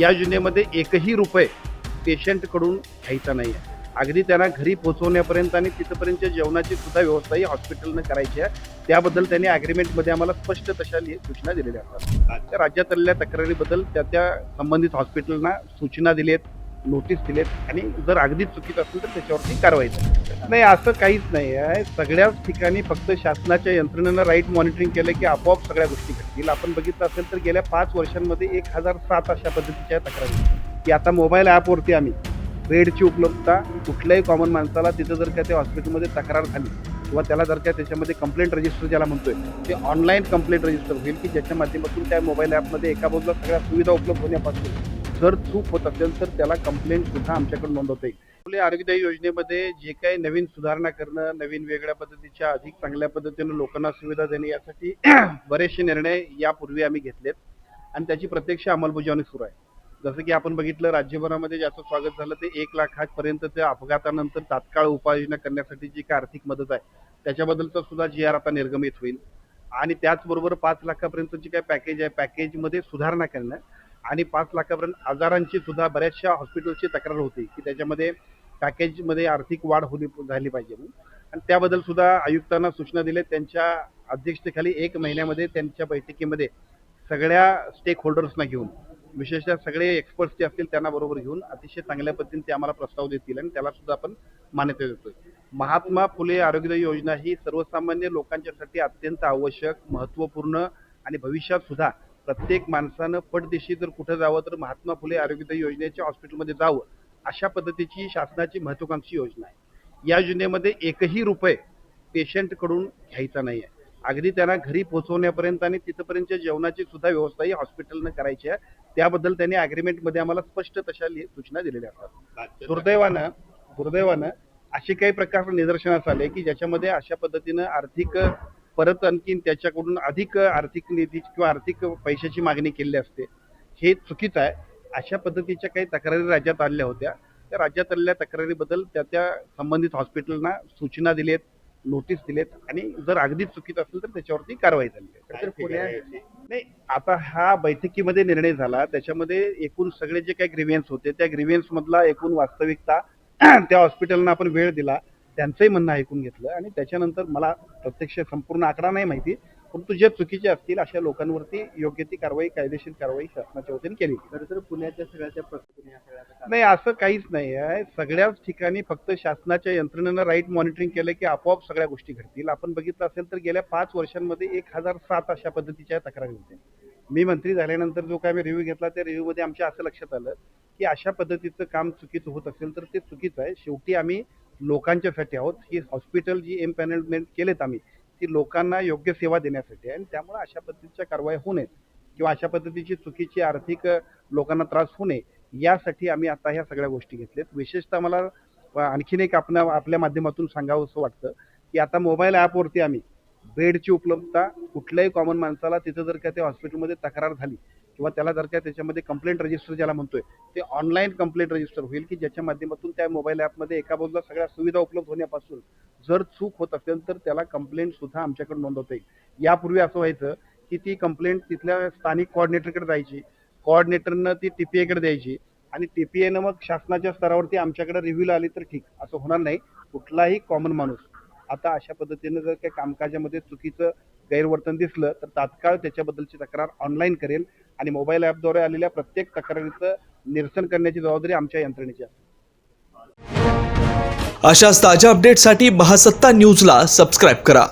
या योजनेमध्ये एकही रुपये पेशंटकडून घ्यायचा नाही आहे. अगदी त्यांना घरी पोहोचवण्यापर्यंत आणि तिथपर्यंत जेवणाची सुद्धा व्यवस्थाही हॉस्पिटलनं करायची आहे. त्याबद्दल त्यांनी अग्रीमेंटमध्ये आम्हाला स्पष्ट तशा लि- सूचना दिलेल्या असतात त्या राज्यातल्या तक्रारीबद्दल त्या त्या संबंधित हॉस्पिटलना सूचना दिलेत नोटीस दिलेत आणि जर अगदीच चुकीचं असेल तर त्याच्यावरती कारवाई नाही असं काहीच नाही आहे. सगळ्याच ठिकाणी फक्त शासनाच्या यंत्रणेनं राईट मॉनिटरिंग केलं की आपोआप सगळ्या गोष्टी घडतील आपण बघितलं असेल तर गेल्या पाच वर्षांमध्ये एक हजार सात अशा पद्धतीच्या तक्रारी की आता मोबाईल ॲपवरती आम्ही बेडची उपलब्धता कुठल्याही कॉमन माणसाला तिथं जर का त्या हॉस्पिटलमध्ये तक्रार झाली किंवा त्याला जर का त्याच्यामध्ये कंप्लेंट रजिस्टर ज्याला म्हणतोय ते ऑनलाईन कंप्लेंट रजिस्टर होईल की ज्याच्या माध्यमातून त्या मोबाईल ॲपमध्ये एका बाजूला सगळ्या सुविधा उपलब्ध होण्यापासून जर चूक होत असेल तर त्याला कंप्लेंट सुद्धा आमच्याकडे नोंदवता येईल. आपल्या आरोग्यदायी योजनेमध्ये जे काही नवीन सुधारणा करणं नवीन वेगळ्या पद्धतीच्या अधिक चांगल्या पद्धतीनं लोकांना सुविधा देणे यासाठी बरेचसे निर्णय यापूर्वी आम्ही घेतलेत. आणि त्याची प्रत्यक्ष अंमलबजावणी सुरू आहे. जसं की आपण बघितलं राज्यभरामध्ये ज्याचं स्वागत झालं ते एक लाखापर्यंत त्या अपघातानंतर तात्काळ उपाययोजना करण्यासाठी जी काय आर्थिक मदत आहे त्याच्याबद्दलचा सुद्धा जी आर आता निर्गमित होईल. आणि त्याचबरोबर पाच लाखापर्यंतची काय पॅकेज आहे पॅकेजमध्ये सुधारणा करणं. आणि पाच लाखापर्यंत आजारांची सुद्धा बऱ्याचशा हॉस्पिटलची तक्रार होती की त्याच्यामध्ये पॅकेजमध्ये आर्थिक वाढ होली झाली पाहिजे आणि त्याबद्दल सुद्धा आयुक्तांना सूचना दिल्या. त्यांच्या अध्यक्षतेखाली एक महिन्यामध्ये त्यांच्या बैठकीमध्ये सगळ्या स्टेक होल्डर्सना घेऊन विशेषतः सगळे एक्सपर्ट्स जे असतील त्यांना बरोबर घेऊन अतिशय चांगल्या पद्धतीने ते आम्हाला प्रस्ताव देतील आणि त्याला सुद्धा आपण मान्यता देतोय. महात्मा फुले आरोग्यदायी योजना ही सर्वसामान्य लोकांच्यासाठी अत्यंत आवश्यक महत्त्वपूर्ण आणि भविष्यात सुद्धा प्रत्येक माणसानं पटदिशी जर कुठं जावं तर महात्मा फुले आरोग्यदायी योजनेच्या हॉस्पिटलमध्ये जावं. अशा पद्धतीची शासनाची महत्वाकांक्षी योजना आहे. या योजनेमध्ये एकही रुपये पेशंटकडून घ्यायचा नाही आहे. अगदी त्यांना घरी पोहोचवण्यापर्यंत आणि तिथपर्यंत जेवणाची सुद्धा व्यवस्थाही हॉस्पिटलनं करायची आहे. त्याबद्दल त्यांनी अग्रीमेंटमध्ये आम्हाला स्पष्ट तशा सूचना दिलेल्या असतात. दुर्दैवानं दुर्दैवानं असे काही प्रकार निदर्शनास आले की ज्याच्यामध्ये अशा पद्धतीनं आर्थिक परत आणखीन त्याच्याकडून अधिक आर्थिक निधी किंवा आर्थिक पैशाची मागणी केली असते. हे चुकीचं आहे. अशा पद्धतीच्या काही तक्रारी राज्यात आलेल्या होत्या. त्या राज्यात आलेल्या तक्रारीबद्दल त्या त्या संबंधित हॉस्पिटलना सूचना दिलेत नोटीस दिलेत आणि जर अगदीच चुकीचं असेल तर त्याच्यावरती कारवाई झाली. नाही आता हा बैठकीमध्ये निर्णय झाला. त्याच्यामध्ये एकूण सगळे जे काही ग्रीवियन्स होते त्या ग्रीवियन्स मधला एकूण वास्तविकता त्या हॉस्पिटलना आपण वेळ दिला. त्यांचंही म्हणणं ऐकून घेतलं आणि त्याच्यानंतर मला प्रत्यक्ष संपूर्ण आकडा नाही माहिती. परंतु जे चुकीचे असतील अशा लोकांवरती योग्य ती कारवाई कायदेशीर कारवाई शासनाच्या वतीने केली खरं तर पुण्याच्या सगळ्याच्या नाही असं काहीच नाही आहे. सगळ्याच ठिकाणी फक्त शासनाच्या यंत्रणेनं राईट मॉनिटरिंग केलं की आपोआप सगळ्या गोष्टी घडतील. आपण बघितलं असेल तर गेल्या पाच वर्षांमध्ये एक हजार सात अशा पद्धतीच्या तक्रारी होत्या. मी मंत्री झाल्यानंतर जो काय मी रिव्ह्यू घेतला त्या रिव्ह्यूमध्ये आमच्या असं लक्षात आलं की अशा पद्धतीचं काम चुकीचं होत असेल तर ते चुकीचं आहे. शेवटी आम्ही लोकांच्यासाठी आहोत. ही हॉस्पिटल जी एम्पॅनलमेंट केलेत आम्ही ती लोकांना योग्य सेवा देण्यासाठी. आहे आणि त्यामुळे अशा पद्धतीच्या कारवाई होऊ नयेत किंवा अशा पद्धतीची चुकीची आर्थिक लोकांना त्रास होऊ नये यासाठी आम्ही आता ह्या सगळ्या गोष्टी घेतल्यात. विशेषतः मला आणखीन एक आपण आपल्या माध्यमातून सांगावं असं वाटतं की आता मोबाईल ॲपवरती आम्ही बेडची उपलब्धता कुठल्याही कॉमन माणसाला तिथं जर का त्या हॉस्पिटलमध्ये तक्रार झाली किंवा त्याला जर का त्याच्यामध्ये कंप्लेंट रजिस्टर ज्याला म्हणतोय ते ऑनलाईन कंप्लेंट रजिस्टर होईल की ज्याच्या माध्यमातून त्या मोबाईल ॲपमध्ये एका बाजूला सगळ्या सुविधा उपलब्ध होण्यापासून जर चूक होत असेल तर त्याला कंप्लेंट सुद्धा आमच्याकडे नोंदवता येईल. यापूर्वी असं व्हायचं की ती कंप्लेंट तिथल्या स्थानिक कोऑर्डिनेटरकडे जायची कोऑर्डिनेटरनं ती टीपीएकडे द्यायची आणि टीपीएनं मग शासनाच्या स्तरावरती आमच्याकडे रिव्ह्यूला आली तर ठीक असं होणार नाही. कुठलाही कॉमन माणूस आता अशा पद्धतीनं जर काही कामकाजामध्ये चुकीचं गैरवर्तन दिसलं तर तात्काळ त्याच्याबद्दलची तक्रार ऑनलाईन करेल आणि मोबाईल ॲपद्वारे आलेल्या प्रत्येक तक्रारीचं निरसन करण्याची जबाबदारी आमच्या यंत्रणेची असते. अशाच ताज्या अपडेटसाठी महासत्ता न्यूजला सबस्क्राईब करा.